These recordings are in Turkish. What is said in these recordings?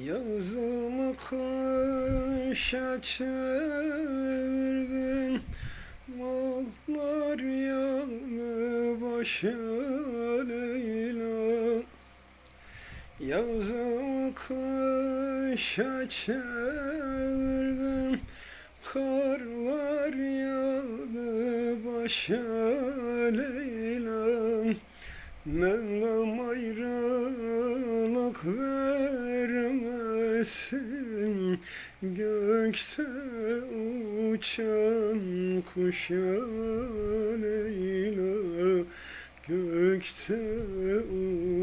Yazımı kışa çevirdin Mahlar yanı başa Leyla Yazımı kışa çevirdin Karlar yağdı başa Leyla Mevlam ayrılık vermesin Gökte uçan kuşa Leyla Gökte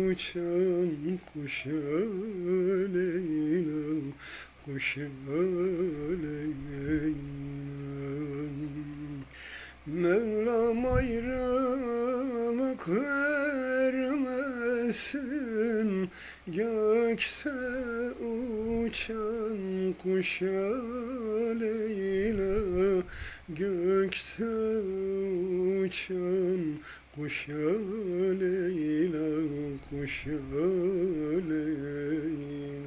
uçan kuşa Leyla Kuşa Leyla Mevlam ayrılık vermesin Gökte uçan kuşa Leyla Gökte uçan kuşa Leyla Kuşa Leyla.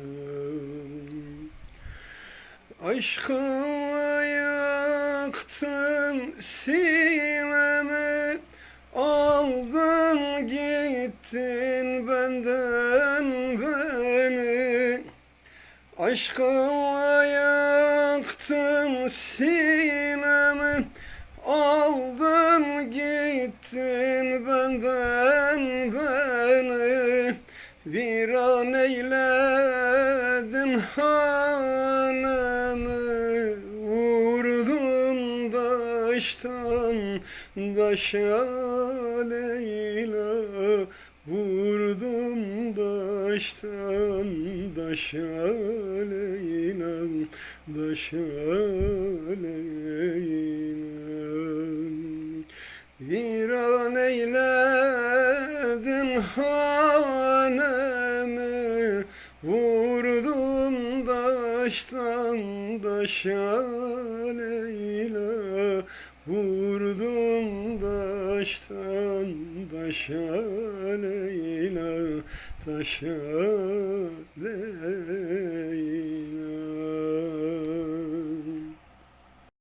Aşkınla yaktın sinemi Aldın gittin benden Aşkınla yaktın sinemi Aldın gittin benden beni. Bir an eyledin hanemi Vurdun daştan daşa Leyla Vurdum daştan daşa Leyla Daşa Leyla Bir an eyledin hanemi Vurdum daştan daşa Leyla Vurdum daştan daşa Leyla Taşa Leyla